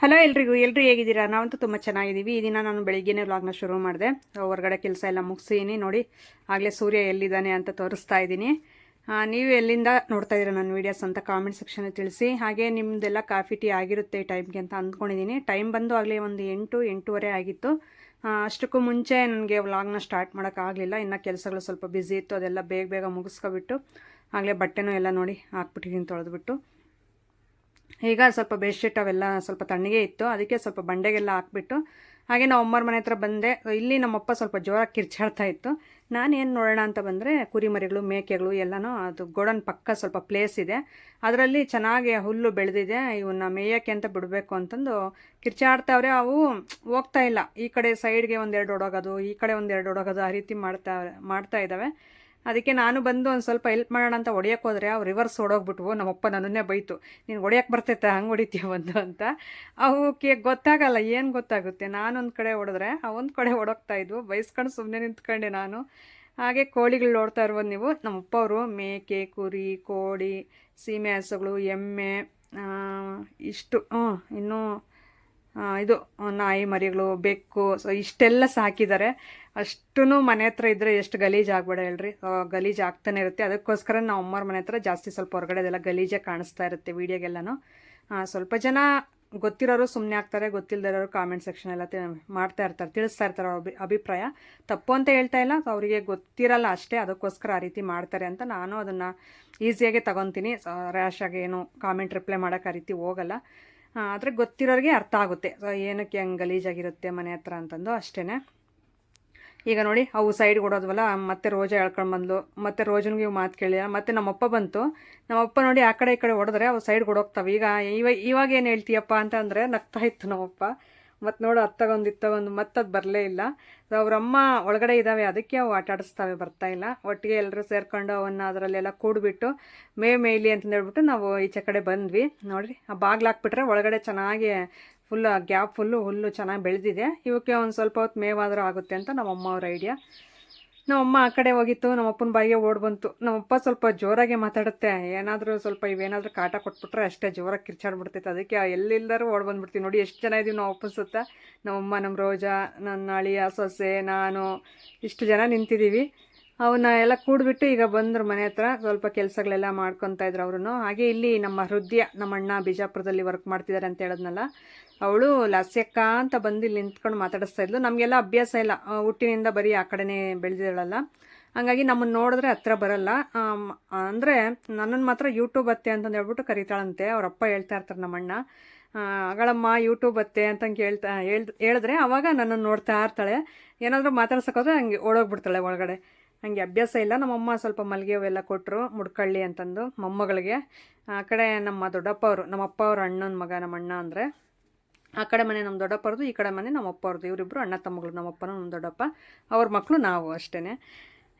Hello ಎಲ್ರಿಗೂ, ಎಲ್ರು ಹೇಗಿದ್ದೀರಾ? ನಾವಂತೂ ತುಂಬ ಚೆನ್ನಾಗಿದ್ದೀವಿ. ಈ ದಿನ ನಾನು ಬೆಳಿಗ್ಗೆನೇ ವ್ಲಾಗ್ನ ಶುರು ಮಾಡಿದೆ. ಹೊರಗಡೆ ಕೆಲಸ ಎಲ್ಲ ಮುಗಿಸೀನಿ ನೋಡಿ, ಆಗಲೇ ಸೂರ್ಯ ಎಲ್ಲಿದ್ದಾನೆ ಅಂತ ತೋರಿಸ್ತಾ ಇದ್ದೀನಿ ನೀವು ಎಲ್ಲಿಂದ ನೋಡ್ತಾ ಇದ್ದೀರಾ ನನ್ನ ವೀಡಿಯೋಸ್ ಅಂತ ಕಾಮೆಂಟ್ ಸೆಕ್ಷನ್ ತಿಳಿಸಿ. ಹಾಗೆ ನಿಮ್ಮದೆಲ್ಲ ಕಾಫಿ, ಟೀ ಆಗಿರುತ್ತೆ ಈ ಟೈಮ್ಗೆ ಅಂತ ಅಂದ್ಕೊಂಡಿದ್ದೀನಿ ಟೈಮ್ ಬಂದು ಆಗಲೇ ಒಂದು ಎಂಟು, ಎಂಟೂವರೆ ಆಗಿತ್ತು. ಅಷ್ಟಕ್ಕೂ ಮುಂಚೆ ನನಗೆ ವ್ಲಾಗ್ನ ಸ್ಟಾರ್ಟ್ ಮಾಡೋಕ್ಕಾಗಲಿಲ್ಲ ಇನ್ನು ಕೆಲಸಗಳು ಸ್ವಲ್ಪ ಬ್ಯುಸಿ ಇತ್ತು. ಅದೆಲ್ಲ ಬೇಗ ಬೇಗ ಮುಗಿಸ್ಕೊಬಿಟ್ಟು, ಆಗಲೇ ಬಟ್ಟೆನೂ ಎಲ್ಲ ನೋಡಿ ಹಾಕ್ಬಿಟ್ಟಿದ್ದೀನಿ ತೊಳೆದ್ಬಿಟ್ಟು. ಈಗ ಸ್ವಲ್ಪ ಬೆಡ್ಶೀಟ್ ಅವೆಲ್ಲ ಸ್ವಲ್ಪ ತಣ್ಣಗೆ ಇತ್ತು. ಅದಕ್ಕೆ ಸ್ವಲ್ಪ ಬಂಡೆಗೆಲ್ಲ ಹಾಕ್ಬಿಟ್ಟು, ಹಾಗೆ ನಾವು ಅಮ್ಮರ ಮನೆ ಹತ್ರ ಬಂದೆ. ಇಲ್ಲಿ ನಮ್ಮಪ್ಪ ಸ್ವಲ್ಪ ಜೋರಾಗಿ ಕಿರ್ಚಾಡ್ತಾ ಇತ್ತು. ನಾನು ಏನು ನೋಡೋಣ ಅಂತ ಬಂದರೆ ಕುರಿಮರಿಗಳು, ಮೇಕೆಗಳು ಎಲ್ಲನೂ ಅದು ಗೋಡನ್ ಪಕ್ಕ ಸ್ವಲ್ಪ ಪ್ಲೇಸ್ ಇದೆ. ಅದರಲ್ಲಿ ಚೆನ್ನಾಗಿ ಹುಲ್ಲು ಬೆಳೆದಿದೆ. ಇವನ್ನ ಮೇಯಕ್ಕೆ ಅಂತ ಬಿಡಬೇಕು ಅಂತಂದು ಕಿರ್ಚಾಡ್ತಾವ್ರೆ. ಅವು ಹೋಗ್ತಾ ಇಲ್ಲ. ಈ ಕಡೆ ಸೈಡ್ಗೆ ಒಂದೆರಡು ಒಡೋಗೋದು ಈ ಕಡೆ ಒಂದೆರಡು ಒಡೋಗೋದು ಆ ರೀತಿ ಮಾಡ್ತಾ ಮಾಡ್ತಾ ಇದ್ದಾವೆ ಅದಕ್ಕೆ ನಾನು ಬಂದು ಒಂದು ಸ್ವಲ್ಪ ಹೆಲ್ಪ್ ಮಾಡೋಣ ಅಂತ ಹೊಡಿಯೋಕೆ ಹೋದರೆ ಅವ್ರು ರಿವರ್ಸ್ ಹೊಡೋಗ್ಬಿಟ್ವು ನಮ್ಮಪ್ಪ ನನ್ನನ್ನೇ ಬೈತು. ನೀನು ಹೊಡಿಯೋಕೆ ಬರ್ತೈತೆ, ಹಂಗೆ ಹೊಡಿತೀಯ ಒಂದು ಅಂತ. ಅವಕ್ಕೆ ಗೊತ್ತಾಗಲ್ಲ, ಏನು ಗೊತ್ತಾಗುತ್ತೆ? ನಾನೊಂದು ಕಡೆ ಹೊಡೆದ್ರೆ ಒಂದು ಕಡೆ ಹೊಡೋಗ್ತಾ ಇದ್ವು. ಬೈಸ್ಕೊಂಡು ಸುಮ್ಮನೆ ನಿಂತ್ಕೊಂಡೆ ನಾನು. ಹಾಗೆ ಕೋಳಿಗಳು ನೋಡ್ತಾ ಇರ್ಬೋದು ನೀವು. ನಮ್ಮಪ್ಪವರು ಮೇಕೆ, ಕುರಿ, ಕೋಳಿ, ಸೀಮೆ, ಹಸುಗಳು, ಎಮ್ಮೆ ಇಷ್ಟು. ಹ್ಞೂ ಇನ್ನೂ ಇದು ನಾಯಿ ಮರಿಗಳು, ಬೆಕ್ಕು, ಸೊ ಇಷ್ಟೆಲ್ಲ ಸಾಕಿದ್ದಾರೆ. ಅಷ್ಟೂ ಮನೆ ಹತ್ರ ಇದ್ದರೆ ಎಷ್ಟು ಗಲೀಜು ಆಗಬೇಡ ಹೇಳ್ರಿ. ಗಲೀಜ್ ಆಗ್ತಾನೆ ಇರುತ್ತೆ. ಅದಕ್ಕೋಸ್ಕರ ನಾವು ಅಮ್ಮರ ಮನೆ ಹತ್ರ ಜಾಸ್ತಿ ಸ್ವಲ್ಪ ಹೊರಗಡೆ ಅದೆಲ್ಲ ಗಲೀಜೆ ಕಾಣಿಸ್ತಾ ಇರುತ್ತೆ ವೀಡಿಯೋಗೆಲ್ಲನೂ. ಸ್ವಲ್ಪ ಜನ ಗೊತ್ತಿರೋರು ಸುಮ್ಮನೆ ಆಗ್ತಾರೆ ಗೊತ್ತಿಲ್ಲದಿರೋರು ಕಾಮೆಂಟ್ ಸೆಕ್ಷನ್ ಎಲ್ಲ ಮಾಡ್ತಾ ಇರ್ತಾರೆ, ತಿಳಿಸ್ತಾ ಇರ್ತಾರೆ ಅವ್ರ ಅಭಿ, ಅಭಿಪ್ರಾಯ. ತಪ್ಪು ಅಂತ ಹೇಳ್ತಾ ಇಲ್ಲ ಅವರಿಗೆ ಗೊತ್ತಿರಲ್ಲ ಅಷ್ಟೇ, ಅದಕ್ಕೋಸ್ಕರ ಆ ರೀತಿ ಮಾಡ್ತಾರೆ ಅಂತ ನಾನು ಅದನ್ನು ಈಸಿಯಾಗೆ ತಗೊತೀನಿ. ರ್ಯಾಶಾಗಿ ಏನು ಕಾಮೆಂಟ್ ರಿಪ್ಲೈ ಮಾಡೋಕ್ಕೆ ಆ ರೀತಿ ಹೋಗಲ್ಲ. ಆದರೆ ಗೊತ್ತಿರೋರಿಗೆ ಅರ್ಥ ಆಗುತ್ತೆ. ಸೊ ಏನಕ್ಕೆ ಹಂಗೆ ಗಲೀಜಾಗಿರುತ್ತೆ ಮನೆ ಹತ್ರ ಅಂತಂದು ಅಷ್ಟೇ ಈಗ ನೋಡಿ, ಅವು ಸೈಡ್ ಕೊಡೋದ್ವಲ್ಲ, ಮತ್ತೆ ರೋಜ ಎಳ್ಕೊಂಡು ಬಂದ್ಲು. ಮತ್ತೆ ರೋಜನಿಗೆ ಇವು ಮಾತು ಕೇಳಿಲ್ಲ ಮತ್ತೆ ನಮ್ಮಪ್ಪ ಬಂತು. ನಮ್ಮಪ್ಪ ನೋಡಿ ಆ ಕಡೆ ಈ ಕಡೆ ಹೊಡೆದ್ರೆ ಅವು ಸೈಡ್ ಕೊಡೋಗ್ತವೆ. ಈಗ ಇವ ಇವಾಗ ಏನು ಹೇಳ್ತೀಯಪ್ಪ ಅಂತ ಅಂದರೆ ನಗ್ತಾ ಇತ್ತು ನಮ್ಮಪ್ಪ. ಮತ್ತು ನೋಡು ಅತ್ತಗೊಂದು ಇತ್ತಗೊಂದು ಮತ್ತೆ ಅದು ಬರಲೇ ಇಲ್ಲ. ಸೊ ಅವರಮ್ಮ ಒಳಗಡೆ ಇದ್ದಾವೆ ಅದಕ್ಕೆ ಅವು ಆಟ ಆಡಿಸ್ತಾವೆ, ಬರ್ತಾ ಇಲ್ಲ. ಒಟ್ಟಿಗೆ ಎಲ್ಲರೂ ಸೇರ್ಕೊಂಡು ಅವನ್ನ ಅದರಲ್ಲೆಲ್ಲ ಕೂಡಿಬಿಟ್ಟು, ಮೇ ಮೇಲಿ ಅಂತ ಹೇಳ್ಬಿಟ್ಟು ನಾವು ಈಚೆ ಕಡೆ ಬಂದ್ವಿ. ನೋಡಿರಿ, ಆ ಬಾಗ್ಲು ಹಾಕ್ಬಿಟ್ರೆ ಒಳಗಡೆ ಚೆನ್ನಾಗಿ ಫುಲ್ ಗ್ಯಾಪ್ ಫುಲ್ಲು ಹುಲ್ಲು ಚೆನ್ನಾಗಿ ಬೆಳೆದಿದೆ. ಇವಕ್ಕೆ ಒಂದು ಸ್ವಲ್ಪ ಹೊತ್ತು ಮೇವಾದರೂ ಆಗುತ್ತೆ ಅಂತ ನಮ್ಮಮ್ಮ ಅವ್ರ ಐಡಿಯಾ ನಮ್ಮಮ್ಮ ಆ ಕಡೆ ಹೋಗಿತ್ತು. ನಮ್ಮಪ್ಪನ ಬಾಯಿಗೆ ಓಡ್ ಬಂತು. ನಮ್ಮಪ್ಪ ಸ್ವಲ್ಪ ಜೋರಾಗಿ ಮಾತಾಡುತ್ತೆ. ಏನಾದರೂ ಸ್ವಲ್ಪ ಇವೇನಾದರೂ ಕಾಟ ಕೊಟ್ಬಿಟ್ರೆ ಅಷ್ಟೇ ಜೋರಾಗಿ ಕಿರ್ಚಾಡ್ಬಿಡ್ತೈತೆ ಅದಕ್ಕೆ ಎಲ್ಲಿಲ್ಲರೂ ಓಡ್ ಬಂದ್ಬಿಡ್ತೀವಿ. ನೋಡಿ, ಎಷ್ಟು ಜನ ಇದೀವಿ ನಾವು ಅಪ್ಪನ ಸುತ್ತ. ನಮ್ಮಮ್ಮ ನಮ್ಮ ರೋಜಾ, ನನ್ನ ಅಳಿಯ, ಸೊಸೆ, ನಾನು. ಇಷ್ಟು ಜನ ನಿಂತಿದ್ದೀವಿ ಅವನ್ನ ಎಲ್ಲ ಕೂಡ್ಬಿಟ್ಟು ಈಗ ಬಂದರು ಮನೆ ಹತ್ರ, ಸ್ವಲ್ಪ ಕೆಲಸಗಳೆಲ್ಲ ಮಾಡ್ಕೊತಾ ಇದ್ರು ಅವರು ಹಾಗೆ ಇಲ್ಲಿ ನಮ್ಮ ಹೃದಯ, ನಮ್ಮ ಅಣ್ಣ ಬಿಜಾಪುರದಲ್ಲಿ ವರ್ಕ್ ಮಾಡ್ತಿದ್ದಾರೆ ಅಂತ ಹೇಳದ್ನಲ್ಲ, ಅವಳು ಲಾಸ್ಯಕ್ಕ ಅಂತ ಬಂದು ಇಲ್ಲಿ ನಿಂತ್ಕೊಂಡು ಮಾತಾಡಿಸ್ತಾ ಇದ್ಲು. ನಮಗೆಲ್ಲ ಅಭ್ಯಾಸ ಇಲ್ಲ. ಹುಟ್ಟಿನಿಂದ ಬರೀ ಆ ಕಡೆನೇ ಬೆಳೆದಿರಲ್ಲ ಹಂಗಾಗಿ ನಮ್ಮನ್ನು ನೋಡಿದ್ರೆ ಹತ್ರ ಬರಲ್ಲ. ಅಂದರೆ ನನ್ನನ್ನು ಮಾತ್ರ ಯೂಟ್ಯೂಬ್ ಅತ್ತೆ ಅಂತಂದು ಹೇಳ್ಬಿಟ್ಟು ಕರಿತಾಳಂತೆ. ಅವರಪ್ಪ ಹೇಳ್ತಾ ಇರ್ತಾರೆ ನಮ್ಮಣ್ಣ ಅಗಳಮ್ಮ ಯೂಟ್ಯೂಬ್ ಅತ್ತೆ ಅಂತ ಕೇಳ್ತಾ ಹೇಳ್ ಹೇಳಿದ್ರೆ ಅವಾಗ ನನ್ನನ್ನು ನೋಡ್ತಾ ಇರ್ತಾಳೆ. ಏನಾದರೂ ಮಾತಾಡ್ಸೋಕ್ಕೋದ್ರೆ ಹಂಗೆ ಓಡೋಗ್ಬಿಡ್ತಾಳೆ ಒಳಗಡೆ. ಹಂಗೆ ಅಭ್ಯಾಸ ಇಲ್ಲ. ನಮ್ಮಮ್ಮ ಸ್ವಲ್ಪ ಮಲ್ಲಿಗೆ ಹೂವೆಲ್ಲ ಕೊಟ್ಟರು ಮುಡ್ಕಳ್ಳಿ ಅಂತಂದು ಮೊಮ್ಮಗಳಿಗೆ. ಆ ಕಡೆ ನಮ್ಮ ದೊಡ್ಡಪ್ಪ ಅವರು ನಮ್ಮಪ್ಪ ಅವ್ರ ಅಣ್ಣನ ಮಗ ನಮ್ಮ ಅಣ್ಣ ಅಂದರೆ ಆ ಕಡೆ ಮನೆ ನಮ್ಮ ದೊಡ್ಡಪ್ಪರದು ಈ ಕಡೆ ಮನೆ ನಮ್ಮ ಅಪ್ಪವ್ರದ್ದು. ಇವರಿಬ್ಬರು ಅಣ್ಣ ತಮ್ಮಗಳು, ನಮ್ಮಪ್ಪನ ನಮ್ಮ ದೊಡ್ಡಪ್ಪ. ಅವ್ರ ಮಕ್ಕಳು ನಾವು ಅಷ್ಟೇ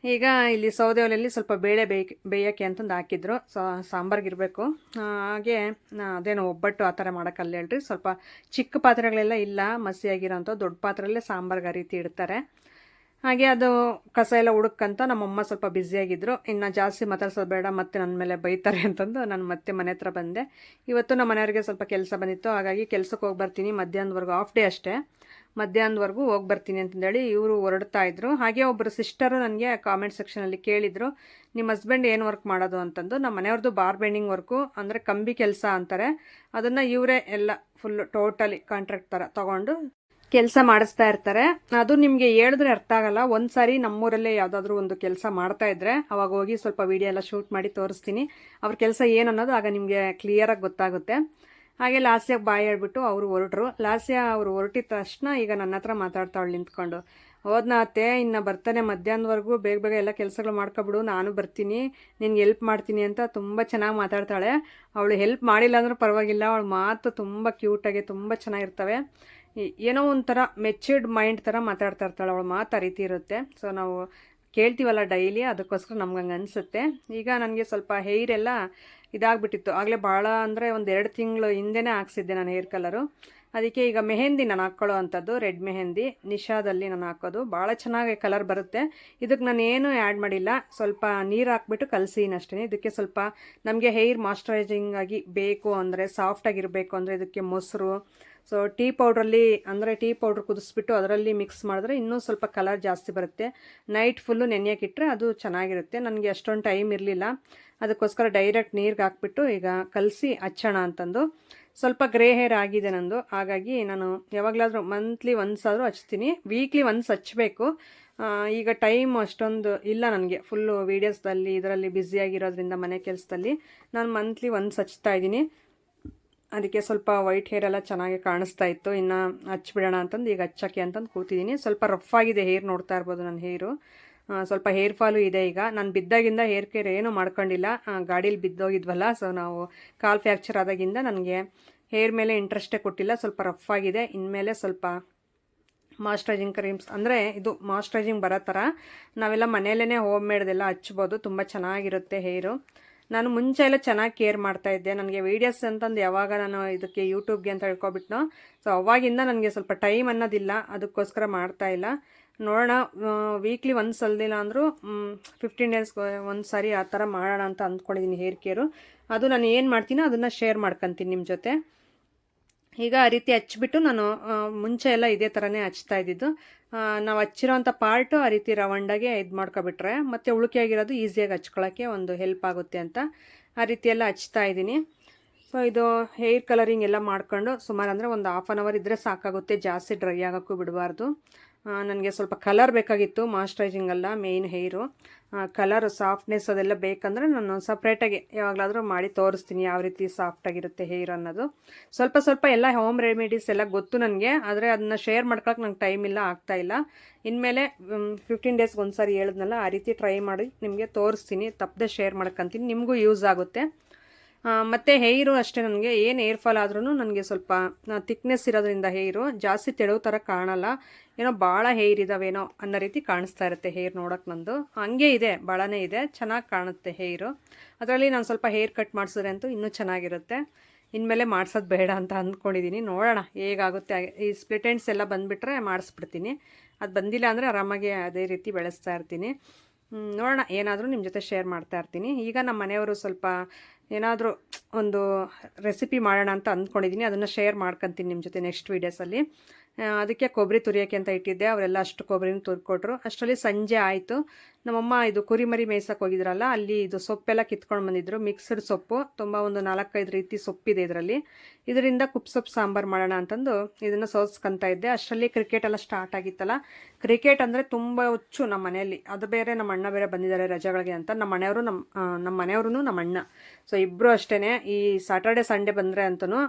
ಈಗ ಇಲ್ಲಿ ಸೌದೆ ಒಲೆಯಲ್ಲಿ ಸ್ವಲ್ಪ ಬೇಳೆ ಬೇಯಕ್ಕೆ ಬೇಯೋಕ್ಕೆ ಅಂತಂದು ಹಾಕಿದ್ರು. ಸಾಂಬಾರ್ಗೆ ಇರಬೇಕು ಹಾಗೆ ಅದೇನೋ ಒಬ್ಬಟ್ಟು ಆ ಥರ ಮಾಡೋಕ್ಕಲ್ಲ ಹೇಳ್ರಿ. ಸ್ವಲ್ಪ ಚಿಕ್ಕ ಪಾತ್ರೆಗಳೆಲ್ಲ ಇಲ್ಲ. ಮಸಿಯಾಗಿರೋಂಥ ದೊಡ್ಡ ಪಾತ್ರೆಯಲ್ಲೇ ಸಾಂಬಾರ್ಗೆ ಆ ರೀತಿ ಇಡ್ತಾರೆ. ಹಾಗೆ ಅದು ಕಸ ಎಲ್ಲ ಹುಡುಕಂತ ನಮ್ಮಮ್ಮ ಸ್ವಲ್ಪ ಬ್ಯುಸಿಯಾಗಿದ್ದರು ಇನ್ನು ಜಾಸ್ತಿ ಮಾತಾಡ್ಸೋದು ಬೇಡ, ಮತ್ತೆ ನನ್ನ ಮೇಲೆ ಬೈತಾರೆ ಅಂತಂದು ನಾನು ಮತ್ತೆ ಮನೆ ಹತ್ರ ಬಂದೆ. ಇವತ್ತು ನಮ್ಮ ಮನೆಯವ್ರಿಗೆ ಸ್ವಲ್ಪ ಕೆಲಸ ಬಂದಿತ್ತು, ಹಾಗಾಗಿ ಕೆಲಸಕ್ಕೆ ಹೋಗಿ ಬರ್ತೀನಿ. ಮಧ್ಯಾಹ್ನದವರೆಗೂ ಆಫ್ ಡೇ ಅಷ್ಟೇ. ಮಧ್ಯಾಹ್ನದವರೆಗೂ ಹೋಗಿ ಬರ್ತೀನಿ ಅಂತಂದೇಳಿ ಇವರು ಹೊರಡ್ತಾ ಇದ್ರು. ಹಾಗೆ ಒಬ್ಬರು ಸಿಸ್ಟರು ನನಗೆ ಕಾಮೆಂಟ್ ಸೆಕ್ಷನಲ್ಲಿ ಕೇಳಿದರು ನಿಮ್ಮ ಹಸ್ಬೆಂಡ್ ಏನು ವರ್ಕ್ ಮಾಡೋದು? ಅಂತಂದು. ನಮ್ಮ ಮನೆಯವ್ರದ್ದು ಬಾರ್ ಬೆಂಡಿಂಗ್ ವರ್ಕು ಅಂದರೆ ಕಂಬಿ ಕೆಲಸ ಅಂತಾರೆ. ಅದನ್ನು ಇವರೇ ಎಲ್ಲ ಫುಲ್ ಟೋಟಲಿ ಕಾಂಟ್ರಾಕ್ಟ್ ಥರ ತೊಗೊಂಡು ಕೆಲಸ ಮಾಡಿಸ್ತಾ ಇರ್ತಾರೆ. ಅದು ನಿಮಗೆ ಹೇಳಿದ್ರೆ ಅರ್ಥ ಆಗಲ್ಲ. ಒಂದ್ಸಾರಿ ನಮ್ಮೂರಲ್ಲೇ ಯಾವುದಾದ್ರೂ ಒಂದು ಕೆಲಸ ಮಾಡ್ತಾ ಇದ್ರೆ ಅವಾಗ ಹೋಗಿ ಸ್ವಲ್ಪ ವಿಡಿಯೋ ಎಲ್ಲ ಶೂಟ್ ಮಾಡಿ ತೋರಿಸ್ತೀನಿ. ಅವ್ರ ಕೆಲಸ ಏನು ಅನ್ನೋದು ಆಗ ನಿಮಗೆ ಕ್ಲಿಯರಾಗಿ ಗೊತ್ತಾಗುತ್ತೆ. ಹಾಗೆ ಲಾಸ್ಯಾಗ ಬಾಯಿ ಹೇಳ್ಬಿಟ್ಟು ಅವರು ಹೊರಟರು. ಲಾಸ್ಯ ಅವರು ಹೊರಟಿದ ತಕ್ಷಣ ಈಗ ನನ್ನ ಹತ್ರ ಮಾತಾಡ್ತಾವಳು ನಿಂತ್ಕೊಂಡು. ಹೋದ್ನ ಅತ್ತೆ, ಇನ್ನು ಬರ್ತಾನೆ ಮಧ್ಯಾಹ್ನದವರೆಗೂ ಬೇಗ ಬೇಗ ಎಲ್ಲ ಕೆಲಸಗಳು ಮಾಡ್ಕೊಬಿಡು. ನಾನು ಬರ್ತೀನಿ. ನಿನ್ಗೆ ಹೆಲ್ಪ್ ಮಾಡ್ತೀನಿ ಅಂತ ತುಂಬ ಚೆನ್ನಾಗಿ ಮಾತಾಡ್ತಾಳೆ. ಅವಳು ಹೆಲ್ಪ್ ಮಾಡಿಲ್ಲ ಅಂದ್ರೂ ಪರವಾಗಿಲ್ಲ. ಅವಳ ಮಾತು ತುಂಬ ಕ್ಯೂಟಾಗಿ ತುಂಬ ಚೆನ್ನಾಗಿರ್ತವೆ. ಏನೋ ಒಂಥರ ಮೆಚ್ಯೂರ್ಡ್ ಮೈಂಡ್ ಥರ ಮಾತಾಡ್ತಾ ಇರ್ತಾಳೆ ಅವಳು ಮಾತು ಆ ರೀತಿ ಇರುತ್ತೆ. ಸೊ ನಾವು ಕೇಳ್ತೀವಲ್ಲ ಡೈಲಿ ಅದಕ್ಕೋಸ್ಕರ ನಮ್ಗೆ ಹಂಗೆ ಅನಿಸುತ್ತೆ. ಈಗ ನನಗೆ ಸ್ವಲ್ಪ ಹೇರ್ ಎಲ್ಲ ಇದಾಗ್ಬಿಟ್ಟಿತ್ತು. ಆಗಲೇ ಭಾಳ ಅಂದರೆ ಒಂದು ಎರಡು ತಿಂಗಳು ಹಿಂದೆನೇ ಹಾಕ್ಸಿದ್ದೆ ನಾನು ಹೇರ್ ಕಲರು ಅದಕ್ಕೆ ಈಗ ಮೆಹೆಂದಿ ನಾನು ಹಾಕ್ಕೊಳ್ಳೋ ಅಂಥದ್ದು ರೆಡ್ ಮೆಹೆಂದಿ. ನಿಶಾದಲ್ಲಿ ನಾನು ಹಾಕೋದು. ಭಾಳ ಚೆನ್ನಾಗಿ ಕಲರ್ ಬರುತ್ತೆ. ಇದಕ್ಕೆ ನಾನು ಏನು ಆ್ಯಡ್ ಮಾಡಿಲ್ಲ. ಸ್ವಲ್ಪ ನೀರು ಹಾಕ್ಬಿಟ್ಟು ಕಲಸಿನಷ್ಟೇ ಇದಕ್ಕೆ ಸ್ವಲ್ಪ ನಮಗೆ ಹೇರ್ ಮಾಯಶ್ಚರೈಸಿಂಗ್ ಆಗಿ ಬೇಕು ಅಂದರೆ ಸಾಫ್ಟಾಗಿರಬೇಕು ಅಂದರೆ, ಇದಕ್ಕೆ ಮೊಸರು ಸೊ ಟೀ ಪೌಡ್ರಲ್ಲಿ ಅಂದರೆ ಟೀ ಪೌಡ್ರ್ ಕುದಿಸ್ಬಿಟ್ಟು ಅದರಲ್ಲಿ ಮಿಕ್ಸ್ ಮಾಡಿದ್ರೆ ಇನ್ನೂ ಸ್ವಲ್ಪ ಕಲರ್ ಜಾಸ್ತಿ ಬರುತ್ತೆ. ನೈಟ್ ಫುಲ್ಲು ನೆನೆಯೋಕ್ಕಿಟ್ರೆ ಅದು ಚೆನ್ನಾಗಿರುತ್ತೆ. ನನಗೆ ಅಷ್ಟೊಂದು ಟೈಮ್ ಇರಲಿಲ್ಲ. ಅದಕ್ಕೋಸ್ಕರ ಡೈರೆಕ್ಟ್ ನೀರಿಗೆ ಹಾಕ್ಬಿಟ್ಟು ಈಗ ಕಲಸಿ ಹಚ್ಚೋಣ ಅಂತಂದು. ಸ್ವಲ್ಪ ಗ್ರೇ ಹೇರ್ ಆಗಿದೆ ನಂದು. ಹಾಗಾಗಿ ನಾನು ಯಾವಾಗಲಾದರೂ ಮಂತ್ಲಿ ಒನ್ಸ್ ಆದರೂ ಹಚ್ತೀನಿ. ವೀಕ್ಲಿ ಒನ್ಸ್ ಹಚ್ಚಬೇಕು ಈಗ ಟೈಮ್ ಅಷ್ಟೊಂದು ಇಲ್ಲ ನನಗೆ. ಫುಲ್ಲು ವೀಡಿಯೋಸ್ದಲ್ಲಿ ಇದರಲ್ಲಿ ಬ್ಯುಸಿಯಾಗಿರೋದ್ರಿಂದ ಮನೆ ಕೆಲಸದಲ್ಲಿ ನಾನು ಮಂತ್ಲಿ ಒನ್ಸ್ ಹಚ್ತಾ ಇದ್ದೀನಿ. ಅದಕ್ಕೆ ಸ್ವಲ್ಪ ವೈಟ್ ಹೇರ್ ಎಲ್ಲ ಚೆನ್ನಾಗಿ ಕಾಣಿಸ್ತಾ ಇತ್ತು. ಇನ್ನು ಹಚ್ಬಿಡೋಣ ಅಂತಂದು ಈಗ ಹಚ್ಚಕ್ಕೆ ಅಂತಂದು ಕೂತಿದ್ದೀನಿ ಸ್ವಲ್ಪ ರಫ್ ಆಗಿದೆ ಹೇರ್ ನೋಡ್ತಾ ಇರ್ಬೋದು ನನ್ನ ಹೇರು ಸ್ವಲ್ಪ ಹೇರ್ ಫಾಲು ಇದೆ ಈಗ. ನಾನು ಬಿದ್ದಾಗಿಂದ ಹೇರ್ ಕೇರ್ ಏನೂ ಮಾಡ್ಕೊಂಡಿಲ್ಲ. ಗಾಡೀಲಿ ಬಿದ್ದೋಗಿದ್ವಲ್ಲ ಸೊ ನಾವು ಕಾಲ್ ಫ್ಯಾಕ್ಚರ್ ಆದಾಗಿಂದ ನನಗೆ ಹೇರ್ ಮೇಲೆ ಇಂಟ್ರೆಸ್ಟೇ ಕೊಟ್ಟಿಲ್ಲ. ಸ್ವಲ್ಪ ರಫ್ ಆಗಿದೆ. ಇನ್ಮೇಲೆ ಸ್ವಲ್ಪ ಮಾಯ್ಶ್ಚರೈಸಿಂಗ್ ಕ್ರೀಮ್ಸ್ ಅಂದರೆ ಇದು ಮಾಯ್ಶ್ಚರೈಸಿಂಗ್ ಬರೋ ಥರ ನಾವೆಲ್ಲ ಮನೆಯಲ್ಲೇ ಹೋಮ್ ಮೇಡ್ದೆಲ್ಲ ಹಚ್ಬೋದು. ತುಂಬ ಚೆನ್ನಾಗಿರುತ್ತೆ ಹೇರು ನಾನು ಮುಂಚೆ ಎಲ್ಲ ಚೆನ್ನಾಗಿ ಕೇರ್ ಮಾಡ್ತಾ ಇದ್ದೆ. ನನಗೆ ವೀಡಿಯೋಸ್ ಅಂತಂದು ಯಾವಾಗ ನಾನು ಇದಕ್ಕೆ ಯೂಟ್ಯೂಬ್ಗೆ ಅಂತ ಹೇಳ್ಕೊಬಿಟ್ನೋ ಸೊ ಅವಾಗಿಂದ ನನಗೆ ಸ್ವಲ್ಪ ಟೈಮ್ ಅನ್ನೋದಿಲ್ಲ. ಅದಕ್ಕೋಸ್ಕರ ಮಾಡ್ತಾ ಇಲ್ಲ. ನೋಡೋಣ ವೀಕ್ಲಿ ಒಂದು ಸಲ್ದಿಲ್ಲ ಅಂದರೂ ಫಿಫ್ಟೀನ್ ಡೇಸ್ ಒಂದು ಸಾರಿ ಆ ಥರ ಮಾಡೋಣ ಅಂತ ಅಂದ್ಕೊಂಡಿದ್ದೀನಿ ಹೇರ್ ಕೇರು ಅದು ನಾನು ಏನು ಮಾಡ್ತೀನೋ ಅದನ್ನು ಶೇರ್ ಮಾಡ್ಕೊತೀನಿ ನಿಮ್ಮ ಜೊತೆ. ಈಗ ಆ ರೀತಿ ಹಚ್ಬಿಟ್ಟು ನಾನು ಮುಂಚೆ ಎಲ್ಲ ಇದೇ ಥರನೇ ಹಚ್ತಾ ಇದ್ದಿದ್ದು. ನಾವು ಹಚ್ಚಿರೋಂಥ ಪಾರ್ಟು ಆ ರೀತಿ ರವಂಡಾಗೆ ಇದು ಮಾಡ್ಕೊಬಿಟ್ರೆ ಮತ್ತು ಉಳುಕಿಯಾಗಿರೋದು ಈಸಿಯಾಗಿ ಹಚ್ಕೊಳ್ಳೋಕ್ಕೆ ಒಂದು ಹೆಲ್ಪ್ ಆಗುತ್ತೆ ಅಂತ ಆ ರೀತಿ ಎಲ್ಲ ಹಚ್ತಾ ಇದ್ದೀನಿ. ಸೊ ಇದು ಹೇರ್ ಕಲರಿಂಗ್ ಎಲ್ಲ ಮಾಡ್ಕೊಂಡು ಸುಮಾರು ಅಂದರೆ ಒಂದು ಹಾಫ್ ಆನ್ ಅವರ್ ಇದ್ದರೆ ಸಾಕಾಗುತ್ತೆ, ಜಾಸ್ತಿ ಡ್ರೈ ಆಗೋಕ್ಕೂ ಬಿಡಬಾರ್ದು. ನನಗೆ ಸ್ವಲ್ಪ ಕಲರ್ ಬೇಕಾಗಿತ್ತು ಅಲ್ಲ ಮೇಯ್ನ್ ಹೇರು ಕಲರ್ ಸಾಫ್ಟ್ನೆಸ್ ಅದೆಲ್ಲ ಬೇಕಂದರೆ ನಾನು ಸಪ್ರೇಟಾಗಿ ಯಾವಾಗಲಾದರೂ ಮಾಡಿ ತೋರಿಸ್ತೀನಿ ಯಾವ ರೀತಿ ಸಾಫ್ಟಾಗಿರುತ್ತೆ ಹೇರ್ ಅನ್ನೋದು. ಸ್ವಲ್ಪ ಸ್ವಲ್ಪ ಎಲ್ಲ ಹೋಮ್ ರೆಮಿಡೀಸ್ ಎಲ್ಲ ಗೊತ್ತು ನನಗೆ, ಆದರೆ ಅದನ್ನ ಶೇರ್ ಮಾಡ್ಕೊಳಕ್ಕೆ ನಂಗೆ ಟೈಮ್ ಇಲ್ಲ, ಆಗ್ತಾ ಇಲ್ಲ. ಇನ್ಮೇಲೆ ಫಿಫ್ಟೀನ್ ಡೇಸ್ಗೆ ಒಂದು ಸಾರಿ ಹೇಳಿದ್ನಲ್ಲ, ಆ ರೀತಿ ಟ್ರೈ ಮಾಡಿ ನಿಮಗೆ ತೋರಿಸ್ತೀನಿ, ತಪ್ಪದೆ ಶೇರ್ ಮಾಡ್ಕೊತೀನಿ, ನಿಮಗೂ ಯೂಸ್ ಆಗುತ್ತೆ. ಮತ್ತು ಹೇರು ಅಷ್ಟೇ ನನಗೆ. ಏನು ಏರ್ ಫಾಲ್ ಆದ್ರೂ ನನಗೆ ಸ್ವಲ್ಪ ತಿಕ್ನೆಸ್ ಇರೋದ್ರಿಂದ ಹೇರು ಜಾಸ್ತಿ ತೆಳುವ ಥರ ಕಾಣಲ್ಲ. ಏನೋ ಭಾಳ ಹೇರ್ ಇದಾವೇನೋ ಅನ್ನೋ ರೀತಿ ಕಾಣಿಸ್ತಾ ಇರುತ್ತೆ ಹೇರ್ ನೋಡೋಕೆ ನಂದು. ಹಂಗೆ ಇದೆ ಭಾಳನೇ ಇದೆ. ಚೆನ್ನಾಗಿ ಕಾಣುತ್ತೆ ಹೇರು ಅದರಲ್ಲಿ ನಾನು ಸ್ವಲ್ಪ ಹೇರ್ ಕಟ್ ಮಾಡಿಸಿದ್ರೆ ಅಂತೂ ಇನ್ನೂ ಚೆನ್ನಾಗಿರುತ್ತೆ. ಇನ್ಮೇಲೆ ಮಾಡ್ಸೋದು ಬೇಡ ಅಂತ ಅಂದ್ಕೊಂಡಿದ್ದೀನಿ ನೋಡೋಣ ಹೇಗಾಗುತ್ತೆ. ಈ ಸ್ಪ್ಲಿಟೆಂಟ್ಸ್ ಎಲ್ಲ ಬಂದುಬಿಟ್ರೆ ಮಾಡಿಸ್ಬಿಡ್ತೀನಿ. ಅದು ಬಂದಿಲ್ಲ ಅಂದರೆ ಆರಾಮಾಗಿ ಅದೇ ರೀತಿ ಬೆಳೆಸ್ತಾ ಇರ್ತೀನಿ. ನೋಡೋಣ, ಏನಾದರೂ ನಿಮ್ಮ ಜೊತೆ ಶೇರ್ ಮಾಡ್ತಾ ಇರ್ತೀನಿ. ಈಗ ನಮ್ಮ ಮನೆಯವರು ಸ್ವಲ್ಪ ಏನಾದರೂ ಒಂದು ರೆಸಿಪಿ ಮಾಡೋಣ ಅಂತ ಅಂದ್ಕೊಂಡಿದ್ದೀನಿ ಅದನ್ನು ಶೇರ್ ಮಾಡ್ಕೊತೀನಿ ನಿಮ್ಮ ಜೊತೆ ನೆಕ್ಸ್ಟ್ ವೀಡಿಯೋಸಲ್ಲಿ ಅದಕ್ಕೆ ಕೊಬ್ಬರಿ ತುರಿಯೋಕ್ಕೆ ಅಂತ ಇಟ್ಟಿದ್ದೆ. ಅವರೆಲ್ಲ ಅಷ್ಟು ಕೊಬ್ಬರಿನ ತುರ್ಕೊಟ್ರು. ಅಷ್ಟರಲ್ಲಿ ಸಂಜೆ ಆಯಿತು. ನಮ್ಮಮ್ಮ ಇದು ಕುರಿಮರಿ ಮೇಯ್ಸಕ್ಕೆ ಹೋಗಿದ್ರಲ್ಲ, ಅಲ್ಲಿ ಇದು ಸೊಪ್ಪೆಲ್ಲ ಕಿತ್ಕೊಂಡು ಬಂದಿದ್ರು. ಮಿಕ್ಸ್ಡ್ ಸೊಪ್ಪು, ತುಂಬ ಒಂದು ನಾಲ್ಕೈದು ರೀತಿ ಸೊಪ್ಪಿದೆ ಇದರಲ್ಲಿ. ಇದರಿಂದ ಕುಪ್ ಸೊಪ್ಪು ಸಾಂಬಾರು ಮಾಡೋಣ ಅಂತಂದು ಇದನ್ನು ಸೋಸ್ಕೊಂತ ಇದ್ದೆ. ಅಷ್ಟರಲ್ಲಿ ಕ್ರಿಕೆಟ್ ಎಲ್ಲ ಸ್ಟಾರ್ಟ್ ಆಗಿತ್ತಲ್ಲ. ಕ್ರಿಕೆಟ್ ಅಂದರೆ ತುಂಬ ಹುಚ್ಚು ನಮ್ಮ ಮನೆಯಲ್ಲಿ. ಅದು ಬೇರೆ ನಮ್ಮ ಅಣ್ಣ ಬೇರೆ ಬಂದಿದ್ದಾರೆ ರಜೆಗಳಿಗೆ ಅಂತ. ನಮ್ಮ ಮನೆಯವರು ನಮ್ಮ ನಮ್ಮ ಮನೆಯವ್ರೂ ನಮ್ಮ ಅಣ್ಣ. ಸೊ ಇಬ್ಬರು ಅಷ್ಟೇ ಈ ಸಾಟರ್ಡೆ ಸಂಡೇ ಬಂದರೆ ಅಂತೂ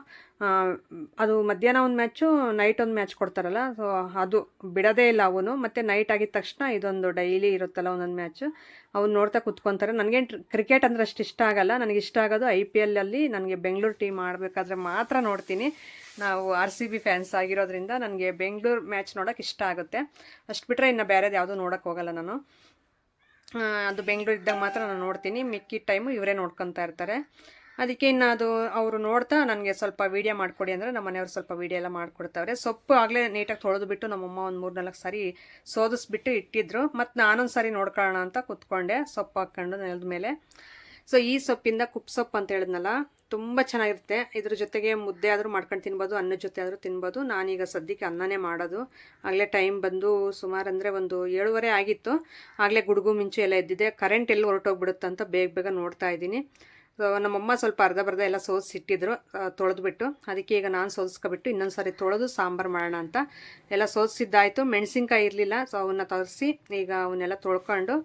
ಅದು ಮಧ್ಯಾಹ್ನ ಒಂದು ಮ್ಯಾಚು ನೈಟ್ ಒಂದು ಮ್ಯಾಚ್ ಕೊಡ್ತಾರಲ್ಲ. ಸೊ ಅದು ಬಿಡೋದೇ ಇಲ್ಲ ಅವನು. ಮತ್ತು ನೈಟ್ ಆಗಿದ ತಕ್ಷಣ ಇದೊಂದು ಡೈಲಿ ಇರುತ್ತಲ್ಲ ಒಂದೊಂದು ಮ್ಯಾಚು ಅವ್ನು ನೋಡ್ತಾ ಕುತ್ಕೊತಾರೆ. ನನಗೆ ಕ್ರಿಕೆಟ್ ಅಂದರೆ ಅಷ್ಟು ಇಷ್ಟ ಆಗಲ್ಲ. ನನಗೆ ಇಷ್ಟ ಆಗೋದು ಐ ಪಿ ಎಲ್ಲಲ್ಲಿ ನನಗೆ ಬೆಂಗಳೂರು ಟೀಮ್ ಆಡಬೇಕಾದ್ರೆ ಮಾತ್ರ ನೋಡ್ತೀನಿ. ನಾವು ಆರ್ ಸಿ ಬಿ ಫ್ಯಾನ್ಸ್ ಆಗಿರೋದ್ರಿಂದ ನನಗೆ ಬೆಂಗಳೂರು ಮ್ಯಾಚ್ ನೋಡೋಕೆ ಇಷ್ಟ ಆಗುತ್ತೆ. ಅಷ್ಟು ಬಿಟ್ಟರೆ ಇನ್ನು ಬೇರೆದು ಯಾವುದೂ ನೋಡೋಕೆ ಹೋಗಲ್ಲ ನಾನು. ಅದು ಬೆಂಗಳೂರು ಇದ್ದಾಗ ಮಾತ್ರ ನಾನು ನೋಡ್ತೀನಿ. ಮಿಕ್ಕಿ ಟೈಮು ಇವರೇ ನೋಡ್ಕೊತಾ ಇರ್ತಾರೆ. ಅದಕ್ಕೆ ಇನ್ನು ಅದು ಅವರು ನೋಡ್ತಾ ನನಗೆ ಸ್ವಲ್ಪ ವೀಡಿಯೋ ಮಾಡಿಕೊಡಿ ಅಂದರೆ ನಮ್ಮ ಮನೆಯವರು ಸ್ವಲ್ಪ ವೀಡಿಯೋ ಎಲ್ಲ ಮಾಡಿಕೊಡ್ತಾವ್ರೆ. ಸೊಪ್ಪು ಆಗಲೇ ನೀಟಾಗಿ ತೊಳೆದು ಬಿಟ್ಟು ನಮ್ಮಮ್ಮ ಒಂದು ಮೂರು ನಾಲ್ಕು ಸಾರಿ ಸೋದಿಸ್ಬಿಟ್ಟು ಇಟ್ಟಿದ್ರು. ಮತ್ತು ನಾನೊಂದು ಸಾರಿ ನೋಡ್ಕೊಳ್ಳೋಣ ಅಂತ ಕೂತ್ಕೊಂಡೆ ಸೊಪ್ಪು ಹಾಕ್ಕೊಂಡು ನೆಲದ ಮೇಲೆ. ಸೊ ಈ ಸೊಪ್ಪಿಂದ ಕುಪ್ ಸೊಪ್ಪು ಅಂತ ಹೇಳಿದ್ನಲ್ಲ, ತುಂಬ ಚೆನ್ನಾಗಿರುತ್ತೆ. ಇದ್ರ ಜೊತೆಗೆ ಮುದ್ದೆ ಆದರೂ ಮಾಡ್ಕೊಂಡು ತಿನ್ಬೋದು ಅನ್ನದ ಜೊತೆ ಆದರೂ ತಿನ್ಬೋದು. ನಾನೀಗ ಸದ್ಯಕ್ಕೆ ಅನ್ನನೇ ಮಾಡೋದು. ಆಗಲೇ ಟೈಮ್ ಬಂದು ಸುಮಾರು ಅಂದರೆ ಒಂದು ಏಳುವರೆ ಆಗಿತ್ತು. ಆಗಲೇ ಗುಡುಗು ಮಿಂಚು ಎಲ್ಲ ಇದ್ದಿದೆ ಕರೆಂಟ್ ಎಲ್ಲಿ ಹೊರಟೋಗ್ಬಿಡುತ್ತಂತ ಬೇಗ ಬೇಗ ನೋಡ್ತಾ ಇದ್ದೀನಿ. ನಮ್ಮಮ್ಮ ಸ್ವಲ್ಪ ಅರ್ಧ ಬರ್ಧ ಎಲ್ಲ ಸೋಸಿಟ್ಟಿದ್ರು ತೊಳೆದ್ಬಿಟ್ಟು. ಅದಕ್ಕೆ ಈಗ ನಾನು ಸೋಸ್ಕೊಬಿಟ್ಟು ಇನ್ನೊಂದು ಸಾರಿ ತೊಳೆದು ಸಾಂಬಾರು ಮಾಡೋಣ ಅಂತ ಎಲ್ಲ ಸೋಸಿದ್ದಾಯಿತು ಮೆಣಸಿನ್ಕಾಯಿ ಇರಲಿಲ್ಲ ಸೊ ಅವನ್ನ ತರಿಸಿ ಈಗ ಅವನ್ನೆಲ್ಲ ತೊಳ್ಕೊಂಡು,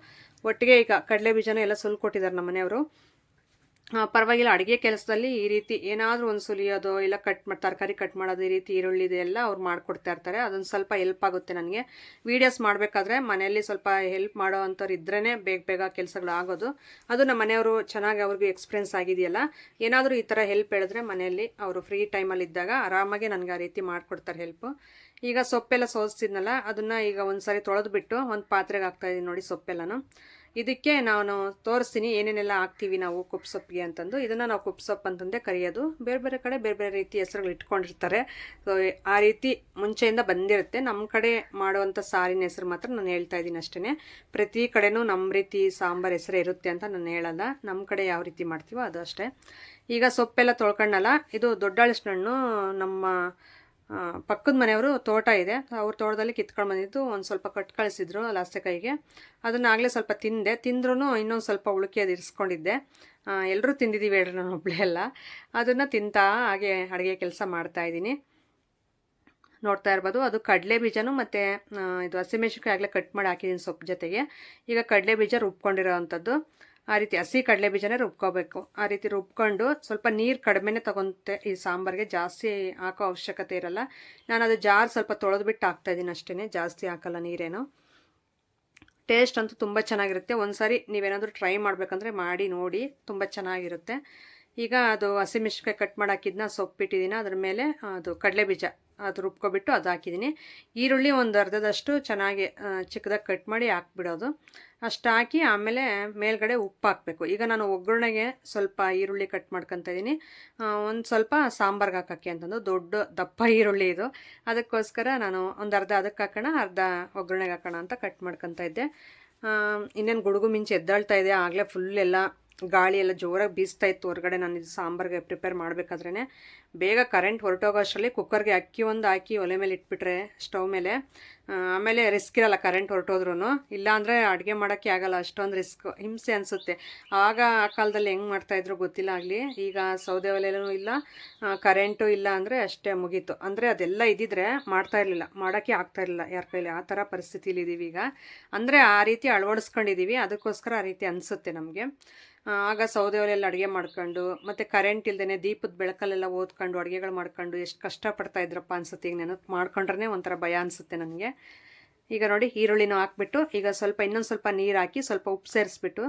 ಒಟ್ಟಿಗೆ ಈಗ ಕಡಲೆ ಬೀಜನ ಎಲ್ಲ ಸುಲ್ಕೊಟ್ಟಿದ್ದಾರೆ ನಮ್ಮ ಮನೆಯವರು ಪರವಾಗಿಲ್ಲ, ಅಡುಗೆ ಕೆಲಸದಲ್ಲಿ ಈ ರೀತಿ ಏನಾದರೂ ಒಂದು ಸುಲಿಯೋದು ಇಲ್ಲ ಕಟ್ ಮಾಡಿ ತರಕಾರಿ ಕಟ್ ಮಾಡೋದು ಈ ರೀತಿ ಈರುಳ್ಳಿ ಇದೆಲ್ಲ ಅವ್ರು ಮಾಡಿಕೊಡ್ತಾ ಇರ್ತಾರೆ. ಅದೊಂದು ಸ್ವಲ್ಪ ಹೆಲ್ಪ್ ಆಗುತ್ತೆ ನನಗೆ. ವೀಡಿಯೋಸ್ ಮಾಡಬೇಕಾದ್ರೆ ಮನೆಯಲ್ಲಿ ಸ್ವಲ್ಪ ಹೆಲ್ಪ್ ಮಾಡೋ ಅಂಥವ್ರು ಇದ್ರೇ ಬೇಗ ಬೇಗ ಕೆಲಸಗಳು ಆಗೋದು. ಅದು ನಮ್ಮ ಮನೆಯವರು ಚೆನ್ನಾಗಿ ಅವ್ರಿಗೂ ಎಕ್ಸ್ಪೀರಿಯನ್ಸ್ ಆಗಿದೆಯಲ್ಲ. ಏನಾದರೂ ಈ ಥರ ಹೆಲ್ಪ್ ಹೇಳಿದ್ರೆ ಮನೆಯಲ್ಲಿ ಅವರು ಫ್ರೀ ಟೈಮಲ್ಲಿ ಇದ್ದಾಗ ಆರಾಮಾಗಿ ನನಗೆ ಆ ರೀತಿ ಮಾಡಿಕೊಡ್ತಾರೆ ಹೆಲ್ಪ್ ಈಗ ಸೊಪ್ಪೆಲ್ಲ ಸೋಸ್ತಿದ್ನಲ್ಲ, ಅದನ್ನು ಈಗ ಒಂದು ಸಾರಿ ತೊಳೆದ್ಬಿಟ್ಟು ಒಂದು ಪಾತ್ರೆಗೆ ಹಾಕ್ತಾಯಿದ್ದೀನಿ ನೋಡಿ ಸೊಪ್ಪೆಲ್ಲನೂ. ಇದಕ್ಕೆ ನಾನು ತೋರಿಸ್ತೀನಿ ಏನೇನೆಲ್ಲ ಹಾಕ್ತೀವಿ ನಾವು ಸೊಪ್ಪಿಗೆ ಅಂತಂದು. ಇದನ್ನು ನಾವು ಸೊಪ್ಪು ಅಂತಂದೇ ಕರೆಯೋದು. ಬೇರೆ ಬೇರೆ ಕಡೆ ಬೇರೆ ಬೇರೆ ರೀತಿ ಹೆಸರುಗಳು ಇಟ್ಕೊಂಡಿರ್ತಾರೆ. ಸೊ ಆ ರೀತಿ ಮುಂಚೆಯಿಂದ ಬಂದಿರುತ್ತೆ. ನಮ್ಮ ಕಡೆ ಮಾಡುವಂಥ ಸಾರಿನ ಹೆಸರು ಮಾತ್ರ ನಾನು ಹೇಳ್ತಾ ಇದ್ದೀನಿ ಅಷ್ಟೇ ಪ್ರತಿ ಕಡೆನೂ ನಮ್ಮ ರೀತಿ ಸಾಂಬಾರು ಹೆಸರು ಇರುತ್ತೆ ಅಂತ ನಾನು ಹೇಳಲ್ಲ. ನಮ್ಮ ಕಡೆ ಯಾವ ರೀತಿ ಮಾಡ್ತೀವೋ ಅದು ಅಷ್ಟೇ. ಈಗ ಸೊಪ್ಪೆಲ್ಲ ತೊಳ್ಕೊಂಡಲ್ಲ. ಇದು ದೊಡ್ಡ ಹಣ್ಣು ನಮ್ಮ ಪಕ್ಕದ ಮನೆಯವರು ತೋಟ ಇದೆ. ಅವ್ರ ತೋಟದಲ್ಲಿ ಕಿತ್ಕೊಂಡು ಬಂದಿದ್ದು, ಒಂದು ಸ್ವಲ್ಪ ಕಟ್ ಕಳಿಸಿದ್ರು ಕೈಗೆ. ಅದನ್ನ ಆಗಲೇ ಸ್ವಲ್ಪ ತಿಂದೆ. ತಿಂದ್ರೂ ಇನ್ನೊಂದು ಸ್ವಲ್ಪ ಉಳುಕಿ ಅದು ಇರಿಸ್ಕೊಂಡಿದ್ದೆ ಎಲ್ಲರೂ ತಿಂದಿದ್ದೀವಿ ಹೇಳ್ರಿ ನಾನು ಒಬ್ಳೆ ಎಲ್ಲ ಅದನ್ನು ತಿಂತಾ ಹಾಗೆ ಅಡುಗೆ ಕೆಲಸ ಮಾಡ್ತಾ ಇದ್ದೀನಿ. ನೋಡ್ತಾ ಇರ್ಬೋದು. ಅದು ಕಡಲೆ ಬೀಜನೂ ಮತ್ತು ಇದು ಹಸಿಮೆಣಸಿನ್ಕಾಯಿ ಆಗಲೇ ಕಟ್ ಮಾಡಿ ಹಾಕಿದ್ದೀನಿ ಸೊಪ್ಪು ಜೊತೆಗೆ. ಈಗ ಕಡಲೆ ಬೀಜ ರುಬ್ಕೊಂಡಿರೋ ಅಂಥದ್ದು ಆ ರೀತಿ ಹಸಿ ಕಡಲೆ ಬೀಜನೇ ರುಬ್ಕೋಬೇಕು. ಆ ರೀತಿ ರುಬ್ಕೊಂಡು ಸ್ವಲ್ಪ ನೀರು ಕಡಿಮೆನೆ ತಗೊಂತೆ ಈ ಸಾಂಬಾರಿಗೆ. ಜಾಸ್ತಿ ಹಾಕೋ ಅವಶ್ಯಕತೆ ಇರಲ್ಲ. ನಾನು ಅದು ಜಾರ್ ಸ್ವಲ್ಪ ತೊಳೆದ್ಬಿಟ್ಟು ಹಾಕ್ತಾಯಿದ್ದೀನಿ ಅಷ್ಟೇ ಜಾಸ್ತಿ ಹಾಕಲ್ಲ ನೀರೇನು. ಟೇಸ್ಟ್ ಅಂತೂ ತುಂಬ ಚೆನ್ನಾಗಿರುತ್ತೆ. ಒಂದು ಸಾರಿ ನೀವೇನಾದರೂ ಟ್ರೈ ಮಾಡಬೇಕಂದ್ರೆ ಮಾಡಿ ನೋಡಿ. ತುಂಬ ಚೆನ್ನಾಗಿರುತ್ತೆ. ಈಗ ಅದು ಹಸಿಮೆಣ್ಸಿನ್ಕಾಯಿ ಕಟ್ ಮಾಡಿ ಹಾಕಿದ್ನ ಸೊಪ್ಪಿಟ್ಟಿದ್ದೀನಿ ಅದ್ರ ಮೇಲೆ ಅದು ಕಡಲೆ ಬೀಜ ಅದು ರುಬ್ಕೊಬಿಟ್ಟು ಅದು ಹಾಕಿದ್ದೀನಿ ಈರುಳ್ಳಿ ಒಂದು ಅರ್ಧದಷ್ಟು ಚೆನ್ನಾಗಿ ಚಿಕ್ಕದಾಗಿ ಕಟ್ ಮಾಡಿ ಹಾಕ್ಬಿಡೋದು. ಅಷ್ಟು ಹಾಕಿ ಆಮೇಲೆ ಮೇಲ್ಗಡೆ ಉಪ್ಪು ಹಾಕಬೇಕು. ಈಗ ನಾನು ಒಗ್ಗರಣೆಗೆ ಸ್ವಲ್ಪ ಈರುಳ್ಳಿ ಕಟ್ ಮಾಡ್ಕೊತ ಇದ್ದೀನಿ. ಒಂದು ಸ್ವಲ್ಪ ಸಾಂಬಾರ್ಗೆ ಹಾಕೋಕ್ಕೆ ಅಂತಂದು ದೊಡ್ಡ ದಪ್ಪ ಈರುಳ್ಳಿ ಇದು. ಅದಕ್ಕೋಸ್ಕರ ನಾನು ಒಂದು ಅರ್ಧ ಅದಕ್ಕೆ ಹಾಕೋಣ, ಅರ್ಧ ಒಗ್ಗರಣೆಗೆ ಹಾಕೋಣ ಅಂತ ಕಟ್ ಮಾಡ್ಕೊತ ಇದ್ದೆ. ಇನ್ನೇನು ಗುಡುಗು ಮಿಂಚು ಎದ್ದಾಳ್ತಾ ಇದೆ, ಆಗಲೇ ಫುಲ್ ಎಲ್ಲ ಗಾಳಿ ಎಲ್ಲ ಜೋರಾಗಿ ಬೀಸ್ತಾ ಇತ್ತು ಹೊರಗಡೆ. ನಾನು ಇದು ಸಾಂಬಾರ್ಗೆ ಪ್ರಿಪೇರ್ ಮಾಡಬೇಕಾದ್ರೇ ಬೇಗ ಕರೆಂಟ್ ಹೊರಟೋಗೋ ಅಷ್ಟರಲ್ಲಿ ಕುಕ್ಕರ್ಗೆ ಅಕ್ಕಿ ಒಂದು ಹಾಕಿ ಒಲೆ ಮೇಲೆ ಇಟ್ಬಿಟ್ರೆ ಸ್ಟವ್ ಮೇಲೆ. ಆಮೇಲೆ ರಿಸ್ಕ್ ಇರಲ್ಲ ಕರೆಂಟ್ ಹೊರಟೋದ್ರೂ ಇಲ್ಲಾಂದರೆ ಅಡುಗೆ ಮಾಡೋಕ್ಕೆ ಆಗಲ್ಲ, ಅಷ್ಟೊಂದು ರಿಸ್ಕ್ ಹಿಂಸೆ ಅನಿಸುತ್ತೆ. ಆಗ ಆ ಕಾಲದಲ್ಲಿ ಹೆಂಗೆ ಮಾಡ್ತಾಯಿದ್ರು ಗೊತ್ತಿಲ್ಲ ಆಗಲಿ. ಈಗ ಸೌದೆ ಒಲೆಯಲ್ಲೂ ಇಲ್ಲ ಕರೆಂಟು ಇಲ್ಲ ಅಂದರೆ ಅಷ್ಟೇ ಮುಗೀತು. ಅಂದರೆ ಅದೆಲ್ಲ ಇದ್ದಿದ್ರೆ ಮಾಡ್ತಾ ಇರಲಿಲ್ಲ, ಮಾಡೋಕ್ಕೆ ಆಗ್ತಾ ಇರಲಿಲ್ಲ ಯಾರ ಕೈಲಿ. ಆ ಥರ ಪರಿಸ್ಥಿತಿಲಿ ಇದ್ದೀವಿ ಈಗ. ಅಂದರೆ ಆ ರೀತಿ ಅಳವಡಿಸ್ಕೊಂಡಿದ್ದೀವಿ ಅದಕ್ಕೋಸ್ಕರ ಆ ರೀತಿ ಅನಿಸುತ್ತೆ ನಮಗೆ. ಆಗ ಸೌದೆ ಒಲೆಯಲ್ಲಿ ಅಡುಗೆ ಮಾಡ್ಕೊಂಡು, ಮತ್ತು ಕರೆಂಟ್ ಇಲ್ದೇ ದೀಪದ ಬೆಳಕಲ್ಲೆಲ್ಲ ಓದ್ಕೊಂಡು, ಅಡುಗೆಗಳು ಮಾಡ್ಕೊಂಡು ಎಷ್ಟು ಕಷ್ಟಪಡ್ತಾ ಇದ್ರಪ್ಪ ಅನ್ಸುತ್ತೆ ಈಗ ನೆನಪು ಮಾಡ್ಕೊಂಡ್ರೆ ಒಂಥರ ಭಯ ಅನಿಸುತ್ತೆ ನನಗೆ. ಈಗ ನೋಡಿ ಈರುಳ್ಳಿನೂ ಹಾಕ್ಬಿಟ್ಟು, ಈಗ ಸ್ವಲ್ಪ ಇನ್ನೊಂದು ಸ್ವಲ್ಪ ನೀರು ಹಾಕಿ ಸ್ವಲ್ಪ ಉಪ್ಪು ಸೇರಿಸ್ಬಿಟ್ಟು,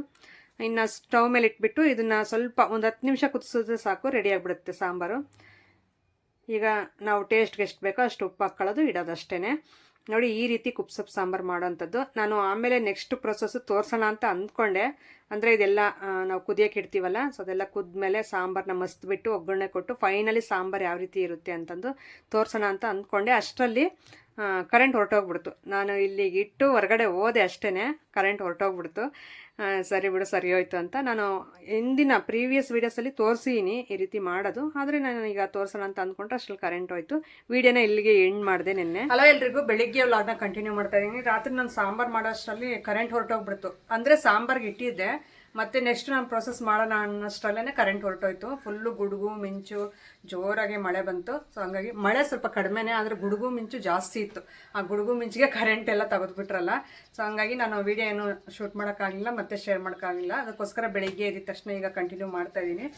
ಇನ್ನು ಸ್ಟವ್ ಮೇಲೆ ಇಟ್ಬಿಟ್ಟು ಇದನ್ನು ಸ್ವಲ್ಪ ಒಂದು ಹತ್ತು ನಿಮಿಷ ಕುದಿಸಿದ್ರೆ ಸಾಕು ರೆಡಿ ಆಗಿಬಿಡುತ್ತೆ ಸಾಂಬಾರು. ಈಗ ನಾವು ಟೇಸ್ಟ್ಗೆ ಎಷ್ಟು ಬೇಕೋ ಅಷ್ಟು ಉಪ್ಪು ಹಾಕ್ಕೊಳ್ಳೋದು ಇಡೋದು ಅಷ್ಟೇ ನೋಡಿ, ಈ ರೀತಿ ಕುಪ್ಸಪ್ ಸಾಂಬಾರು ಮಾಡೋವಂಥದ್ದು ನಾನು ಆಮೇಲೆ ನೆಕ್ಸ್ಟ್ ಪ್ರೊಸೆಸ್ ತೋರಿಸೋಣ ಅಂತ ಅಂದ್ಕೊಂಡೆ. ಅಂದರೆ ಇದೆಲ್ಲ ನಾವು ಕುದಿಯೋಕೆ ಇಡ್ತೀವಲ್ಲ ಸೊ ಅದೆಲ್ಲ ಕುದ್ಮೇಲೆ ಸಾಂಬಾರನ್ನ ಮಸ್ತ್ಬಿಟ್ಟು ಒಗ್ಗರಣೆ ಕೊಟ್ಟು ಫೈನಲಿ ಸಾಂಬಾರು ಯಾವ ರೀತಿ ಇರುತ್ತೆ ಅಂತಂದು ತೋರಿಸೋಣ ಅಂತ ಅಂದ್ಕೊಂಡೆ. ಅಷ್ಟರಲ್ಲಿ ಕರೆಂಟ್ ಹೊರಟೋಗ್ಬಿಡ್ತು. ನಾನು ಇಲ್ಲಿಗೆ ಇಟ್ಟು ಹೊರಗಡೆ ಹೋದೆ ಅಷ್ಟೇ ಕರೆಂಟ್ ಹೊರಟೋಗ್ಬಿಡ್ತು. ಸರಿ ಬಿಡು, ಸರಿ ಹೋಯ್ತು ಅಂತ ನಾನು ಹಿಂದಿನ ಪ್ರೀವಿಯಸ್ ವೀಡಿಯೋಸಲ್ಲಿ ತೋರಿಸಿನಿ ಈ ರೀತಿ ಮಾಡೋದು. ಆದರೆ ನಾನು ಈಗ ತೋರಿಸೋಣ ಅಂತ ಅಂದ್ಕೊಂಡ್ರೆ ಅಷ್ಟು ಕರೆಂಟ್ ಹೋಯ್ತು. ವೀಡಿಯೋನ ಇಲ್ಲಿಗೆ ಎಂಡ್ ಮಾಡಿದೆ ನಿನ್ನೆ. ಹಲೋ ಎಲ್ರಿಗೂ, ಬೆಳಿಗ್ಗೆ ವ್ಲಾಗ್ನ ಕಂಟಿನ್ಯೂ ಮಾಡ್ತಾ ಇದ್ದೀನಿ ರಾತ್ರಿ ನಾನು ಸಾಂಬಾರು ಮಾಡೋ ಅಷ್ಟರಲ್ಲಿ ಕರೆಂಟ್ ಹೊರಟೋಗ್ಬಿಡ್ತು. ಅಂದರೆ ಸಾಂಬಾರ್ಗೆ ಇಟ್ಟಿದ್ದೆ. ಮತ್ತೆ ನೆಕ್ಸ್ಟ್ ನಾನು ಪ್ರೊಸೆಸ್ ಮಾಡೋಣ ಅನ್ನೋಷ್ಟರಲ್ಲೇ ಕರೆಂಟ್ ಹೊರಟೋಯ್ತು. ಫುಲ್ಲು ಗುಡುಗು, ಮಿಂಚು, ಜೋರಾಗಿ ಮಳೆ ಬಂತು. ಸೊ ಹಂಗಾಗಿ ಮಳೆ ಸ್ವಲ್ಪ ಕಡಿಮೆನೇ, ಆದರೆ ಗುಡುಗು, ಮಿಂಚು ಜಾಸ್ತಿ ಇತ್ತು. ಆ ಗುಡುಗು, ಮಿಂಚಿಗೆ ಕರೆಂಟ್ ಎಲ್ಲ ತೆಗೆದುಬಿಟ್ರಲ್ಲ. ಸೊ ಹಂಗಾಗಿ ನಾನು ವಿಡಿಯೋ ಏನು ಶೂಟ್ ಮಾಡೋಕ್ಕಾಗಲಿಲ್ಲ, ಮತ್ತೆ ಶೇರ್ ಮಾಡೋಕ್ಕಾಗಲಿಲ್ಲ. ಅದಕ್ಕೋಸ್ಕರ ಬೆಳಿಗ್ಗೆ ಎದ್ದ ತಕ್ಷಣ ಈಗ ಕಂಟಿನ್ಯೂ ಮಾಡ್ತಾ ಇದ್ದೀನಿ.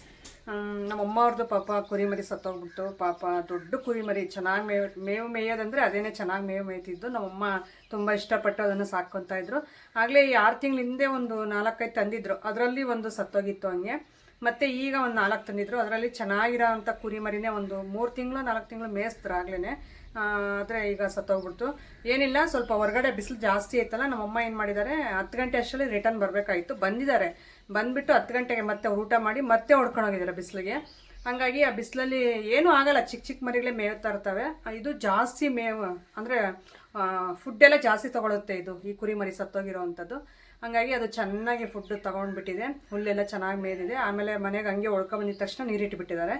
ನಮ್ಮ ಅಮ್ಮ ಅವ್ರದ್ದು ಪಾಪ ಕುರಿಮರಿ ಸತ್ತೋಗ್ಬಿಟ್ಟು ಪಾಪ ದೊಡ್ಡ ಕುರಿಮರಿ, ಚೆನ್ನಾಗಿ ಮೇವು ಮೇವು ಮೇಯೋದಂದ್ರೆ ಅದೇನೇ ಚೆನ್ನಾಗಿ ಮೇವು ಮೇಯ್ತಿದ್ದು. ನಮ್ಮಮ್ಮ ತುಂಬ ಇಷ್ಟಪಟ್ಟು ಅದನ್ನು ಸಾಕ್ಕೊತಾ ಇದ್ರು. ಆಗಲೇ ಈ ಆರು ತಿಂಗಳ ಹಿಂದೆ ಒಂದು ನಾಲ್ಕೈದು ತಂದಿದ್ರು. ಅದರಲ್ಲಿ ಒಂದು ಸತ್ತೋಗಿತ್ತು ಹಂಗೆ. ಮತ್ತೆ ಈಗ ಒಂದು ನಾಲ್ಕು ತಂದಿದ್ರು. ಅದರಲ್ಲಿ ಚೆನ್ನಾಗಿರೋ ಅಂಥ ಕುರಿಮರಿನೇ ಒಂದು ಮೂರು ತಿಂಗಳು, ನಾಲ್ಕು ತಿಂಗಳು ಮೇಯಿಸಿದ್ರು ಆಗ್ಲೇ ಆದರೆ ಈಗ ಸತ್ತೋಗ್ಬಿಡ್ತು. ಏನಿಲ್ಲ, ಸ್ವಲ್ಪ ಹೊರಗಡೆ ಬಿಸಿಲು ಜಾಸ್ತಿ ಐತಲ್ಲ, ನಮ್ಮಮ್ಮ ಏನು ಮಾಡಿದ್ದಾರೆ ಹತ್ತು ಗಂಟೆ ಅಷ್ಟರಲ್ಲಿ ರಿಟರ್ನ್ ಬರಬೇಕಾಯಿತು. ಬಂದಿದ್ದಾರೆ. ಬಂದ್ಬಿಟ್ಟು ಹತ್ತು ಗಂಟೆಗೆ ಮತ್ತೆ ಊಟ ಮಾಡಿ ಮತ್ತೆ ಹೊಡ್ಕೊಂಡೋಗಿದ್ದಾರೆ ಬಿಸಿಲಿಗೆ. ಹಂಗಾಗಿ ಆ ಬಿಸಿಲಲ್ಲಿ ಏನೂ ಆಗಲ್ಲ. ಚಿಕ್ಕ ಚಿಕ್ಕ ಮರಿಗಳೇ ಮೇಯ್ತಾ ಇರ್ತವೆ. ಇದು ಜಾಸ್ತಿ ಮೇವು, ಅಂದರೆ ಫುಡ್ ಎಲ್ಲ ಜಾಸ್ತಿ ತಗೊಳುತ್ತೆ ಇದು, ಈ ಕುರಿ ಮರಿ ಸತ್ತೋಗಿರೋ ಅಂಥದ್ದು ಹಂಗಾಗಿ ಅದು ಚೆನ್ನಾಗಿ ಫುಡ್ ತೊಗೊಂಡ್ಬಿಟ್ಟಿದೆ, ಹುಲ್ಲೆಲ್ಲ ಚೆನ್ನಾಗಿ ಮೇದಿದೆ. ಆಮೇಲೆ ಮನೆಗೆ ಹಂಗೆ ಬಂದಿದ್ದ ತಕ್ಷಣ ನೀರಿಟ್ಬಿಟ್ಟಿದ್ದಾರೆ.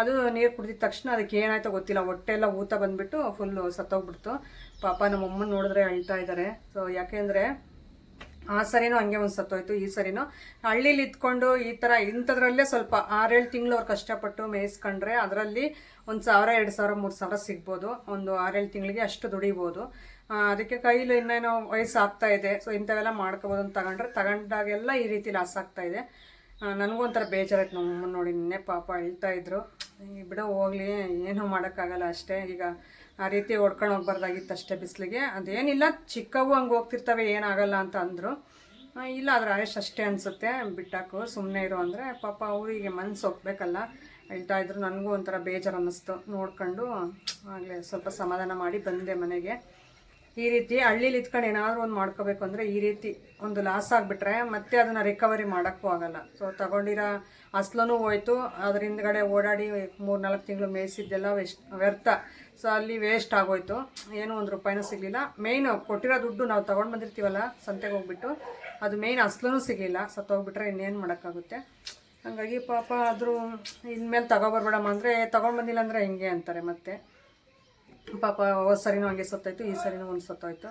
ಅದು ನೀರು ಕುಡಿದಿದ ತಕ್ಷಣ ಅದಕ್ಕೆ ಏನಾಯ್ತೋ ಗೊತ್ತಿಲ್ಲ, ಹೊಟ್ಟೆ ಎಲ್ಲ ಊತ ಬಂದ್ಬಿಟ್ಟು ಫುಲ್ಲು ಸತ್ತೋಗ್ಬಿಡ್ತು. ಪಾಪ ನಮ್ಮಮ್ಮನ ನೋಡಿದ್ರೆ ಅಳ್ತಾ ಇದ್ದಾರೆ ಸೊ ಯಾಕೆಂದರೆ ಆ ಸರಿನೂ ಹಂಗೆ ಒಂದು ಸತ್ತೋಯ್ತು, ಈ ಸರಿನೂ. ಹಳ್ಳೀಲಿ ಇದ್ಕೊಂಡು ಈ ಥರ ಇಂಥದ್ರಲ್ಲೇ ಸ್ವಲ್ಪ ಆರೇಳು ತಿಂಗಳು ಅವ್ರು ಕಷ್ಟಪಟ್ಟು ಮೇಯಿಸ್ಕೊಂಡ್ರೆ ಅದರಲ್ಲಿ ಒಂದು ಸಾವಿರ, ಎರಡು ಸಾವಿರ, ಮೂರು ಸಾವಿರ ಸಿಗ್ಬೋದು. ಒಂದು ಆರೇಳು ತಿಂಗಳಿಗೆ ಅಷ್ಟು ದುಡಿಬೋದು. ಅದಕ್ಕೆ ಕೈಲಿ ಇನ್ನೇನೋ ವಯಸ್ಸು ಆಗ್ತಾ ಇದೆ. ಸೊ ಇಂಥವೆಲ್ಲ ಮಾಡ್ಕೋಬೋದು ಅಂತ ತಗೊಂಡ್ರೆ ತಗೊಂಡಾಗೆಲ್ಲ ಈ ರೀತಿ ಲಾಸ್ ಆಗ್ತಾ ಇದೆ. ನನಗೂ ಒಂಥರ ಬೇಜಾರಾಯ್ತು. ನಮ್ಮಮ್ಮ ನೋಡಿ ನಿನ್ನೆ ಪಾಪ ಹೇಳ್ತಾ ಇದ್ರು. ಬಿಡೋ ಹೋಗ್ಲಿ, ಏನೂ ಮಾಡೋಕ್ಕಾಗಲ್ಲ ಅಷ್ಟೇ. ಈಗ ಆ ರೀತಿ ಹೊಡ್ಕೊಂಡು ಹೋಗ್ಬಾರ್ದಾಗಿತ್ತು ಅಷ್ಟೇ ಬಿಸಿಲಿಗೆ. ಅದೇನಿಲ್ಲ ಚಿಕ್ಕವು ಹಂಗೆ ಹೋಗ್ತಿರ್ತವೆ, ಏನಾಗಲ್ಲ ಅಂತ ಅಂದರು. ಇಲ್ಲ ಅದ್ರ ಆಯುಷ್ ಅಷ್ಟೇ ಅನಿಸುತ್ತೆ, ಬಿಟ್ಟಾಕು ಸುಮ್ಮನೆ ಇರು ಅಂದರೆ. ಪಾಪ ಅವರಿಗೆ ಮನ್ಸು ಹೋಗ್ಬೇಕಲ್ಲ ಹೇಳ್ತಾ ಇದ್ರು, ನನಗೂ ಒಂಥರ ಬೇಜಾರು ಅನ್ನಿಸ್ತು. ನೋಡ್ಕೊಂಡು, ಆಗಲೇ ಸ್ವಲ್ಪ ಸಮಾಧಾನ ಮಾಡಿ ಬಂದೆ ಮನೆಗೆ. ಈ ರೀತಿ ಹಳ್ಳೀಲಿ ಇದ್ಕೊಂಡು ಏನಾದರೂ ಒಂದು ಮಾಡ್ಕೋಬೇಕು ಅಂದರೆ ಈ ರೀತಿ ಒಂದು ಲಾಸ್ ಆಗಿಬಿಟ್ರೆ ಮತ್ತೆ ಅದನ್ನು ರಿಕವರಿ ಮಾಡೋಕ್ಕೂ ಆಗಲ್ಲ. ಸೊ ತಗೊಂಡಿರೋ ಅಸ್ಲೂ ಹೋಯ್ತು. ಅದ್ರ ಹಿಂದ್ಗಡೆ ಓಡಾಡಿ ಮೂರು ನಾಲ್ಕು ತಿಂಗಳು ಮೇಯಿಸಿದ್ದೆಲ್ಲ ವೆಸ್ಟ್, ವ್ಯರ್ಥ. ಸೊ ಅಲ್ಲಿ ವೇಸ್ಟ್ ಆಗೋಯ್ತು. ಏನೂ ಒಂದು ರೂಪಾಯಿನೂ ಸಿಗಲಿಲ್ಲ. ಮೇಯ್ನು ಕೊಟ್ಟಿರೋ ದುಡ್ಡು ನಾವು ತೊಗೊಂಡು ಬಂದಿರ್ತೀವಲ್ಲ, ಸಂತೆಗೆ ಹೋಗ್ಬಿಟ್ಟು, ಅದು ಮೇಯ್ನ್ ಅಸ್ಲೂ ಸಿಗಲಿಲ್ಲ. ಸತ್ತೋಗ್ಬಿಟ್ರೆ ಇನ್ನೇನು ಮಾಡೋಕ್ಕಾಗುತ್ತೆ? ಹಾಗಾಗಿ ಪಾಪ ಆದರೂ ಇನ್ಮೇಲೆ ತಗೊಬರ್ಬೇಡಮ್ಮ ಅಂದರೆ, ತೊಗೊಂಡು ಬಂದಿಲ್ಲ ಅಂದರೆ ಹಿಂಗೆ ಅಂತಾರೆ ಮತ್ತೆ? ಪಾಪ ಹೋದ ಸರಿನೂ ಹಂಗೆ ಸತ್ತೋಯ್ತು, ಈ ಸರಿನೂ ಒಂದು ಸತ್ತೋಯ್ತು.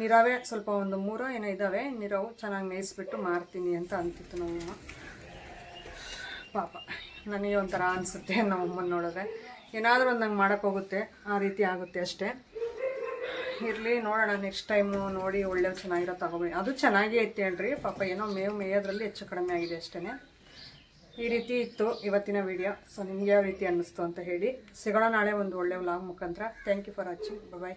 ನೀರಾವೆ ಸ್ವಲ್ಪ ಒಂದು ಮೂರು ಏನೋ ಇದ್ದಾವೆ ನೀರಾವು ಚೆನ್ನಾಗಿ ಮೇಯಿಸ್ಬಿಟ್ಟು ಮಾರ್ತೀನಿ ಅಂತ ಅಂತಿತ್ತು ನಮ್ಮಮ್ಮ. ಪಾಪ, ನನಗೆ ಒಂಥರ ಅನಿಸುತ್ತೆ ನಮ್ಮಮ್ಮನ ನೋಡಿದ್ರೆ. ಏನಾದರೂ ಒಂದು ನಂಗೆ ಮಾಡೋಕ್ಕೋಗುತ್ತೆ ಆ ರೀತಿ ಆಗುತ್ತೆ ಅಷ್ಟೇ. ಇರಲಿ, ನೋಡೋಣ ನೆಕ್ಸ್ಟ್ ಟೈಮು ನೋಡಿ ಒಳ್ಳೆ ಚೆನ್ನಾಗಿರೋ ತಗೊಬೇಡಿ ಅದು ಚೆನ್ನಾಗೇ ಐತೆ ಹೇಳ್ರಿ. ಪಾಪ ಏನೋ ಮೇವು ಮೇಯೋದ್ರಲ್ಲಿ ಹೆಚ್ಚು ಕಡಿಮೆ ಆಗಿದೆ ಅಷ್ಟೇ ಈ ರೀತಿ ಇತ್ತು ಇವತ್ತಿನ ವಿಡಿಯೋ ಸೊ ನಿಮ್ಗೆ ಯಾವ ರೀತಿ ಅನ್ನಿಸ್ತು ಅಂತ ಹೇಳಿ ಸಿಗೋಣ ನಾಳೆ ಒಂದು ಒಳ್ಳೆ ವ್ಲಾಗ್ ಮುಖಾಂತರ. Thank you for watching bye